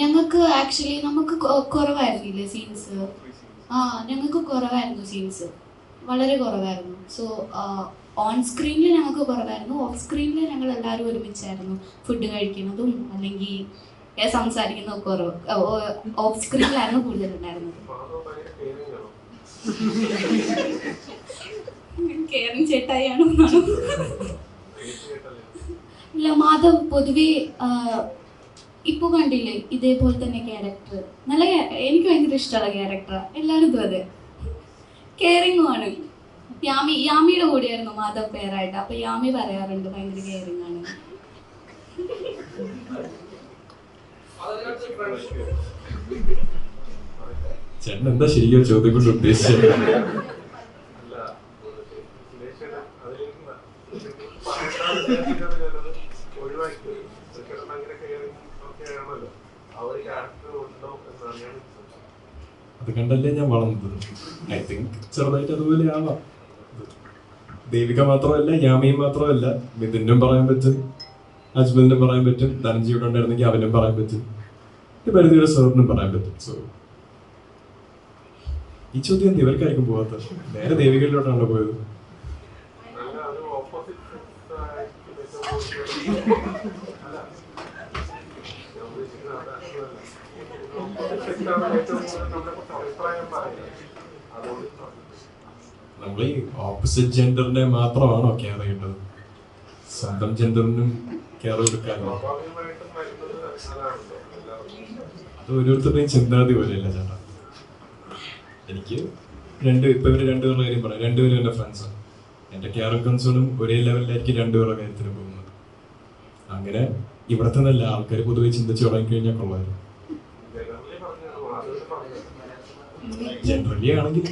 ഞങ്ങൾക്ക് ആക്ച്വലി നമുക്ക് കുറവായിരുന്നില്ലേ സീൻസ് ആ ഞങ്ങൾക്ക് കുറവായിരുന്നു സീൻസ് വളരെ കുറവായിരുന്നു. സോ ഓൺ സ്ക്രീനിൽ ഞങ്ങൾക്ക് കുറവായിരുന്നു. ഓഫ് സ്ക്രീനിൽ ഞങ്ങൾ എല്ലാവരും ഒരുമിച്ചായിരുന്നു ഫുഡ് കഴിക്കുന്നതും അല്ലെങ്കിൽ സംസാരിക്കുന്നതും കുറവ്. ഓഫ് സ്ക്രീനിലായിരുന്നു കൂടുതലുണ്ടായിരുന്നത്? കെയറിങ് ചേട്ടായാണ്? ഇല്ല മാധവ് പൊതുവേ ഇപ്പൊ കണ്ടില്ലേ ഇതേപോലെ തന്നെ ക്യാരക്ടർ നല്ല എനിക്ക് ഭയങ്കര ഇഷ്ടമുള്ള ക്യാരക്ടർ എല്ലാവരും ഇതും അതെ. കെയറിങ്ങും ആണ്. യാമി യാമിയുടെ കൂടെയായിരുന്നു മാധവ് പേരായിട്ട്. അപ്പൊ യാമി പറയാറുണ്ട് ഭയങ്കര കെയറിങ് ആണ്. ചേട്ടൻ എന്താ ശരിക്കും ചോദ്യം കൊണ്ട് ഉദ്ദേശിച്ചത്? അല്ല, ആ ഒരു ഉണ്ടോ എന്നാണ് ഞാൻ അത് കണ്ടല്ലേ ഞാൻ വളർന്നത്? ഐ തിങ്ക് ചെറുതായിട്ട് അതുപോലെ ആവാം. ദേവിക മാത്രമല്ല യാമിയും മാത്രമല്ല. മിഥുനും പറയാൻ പറ്റും അജ്മലിനും പറയാൻ പറ്റും ധനഞ്ജിയുടെ ഉണ്ടായിരുന്നെങ്കിൽ അവനും പറയാൻ പറ്റും. ഒരു പരിധിയുടെ സാറിനും പറയാൻ പറ്റും. സോ ഈ ചോദ്യം എന്ത് ഇവർക്കായിരിക്കും പോകാത്തത് നേരെ ദേവികയിലോട്ടാണല്ലോ പോയത്. നമ്മൾ ഈ ഓപ്പോസിറ്റ് ജെൻഡറിനെ മാത്രമാണോ കെയർ ചെയ്യേണ്ടത്. സ്വന്തം ജെൻഡറിനും കെയർ കൊടുക്കാനോ. അത് ഓരോരുത്തരുടെയും ചിന്താഗതി പോലെയല്ല ചേട്ടാ. എനിക്ക് രണ്ട് ഇപ്പൊ ഇവർ രണ്ടുപേരുടെ കാര്യം പറയാം. രണ്ടുപേരും എന്റെ ഫ്രണ്ട്സാണ് എന്റെ കെയർ കൺസേണും ഒരേ ലെവലിലായിരിക്കും രണ്ടുപേരുടെ കാര്യത്തിന് പോകുന്നത്. അങ്ങനെ ഇവിടത്തെ നല്ല ആൾക്കാർ പൊതുവെ ചിന്തിച്ചു തുടങ്ങിക്കഴിഞ്ഞാൽ കൊള്ളായിരുന്നു ജനറലി പറഞ്ഞാണ് മാധവന് പറഞ്ഞത്. ജനറലി ആണെങ്കിൽ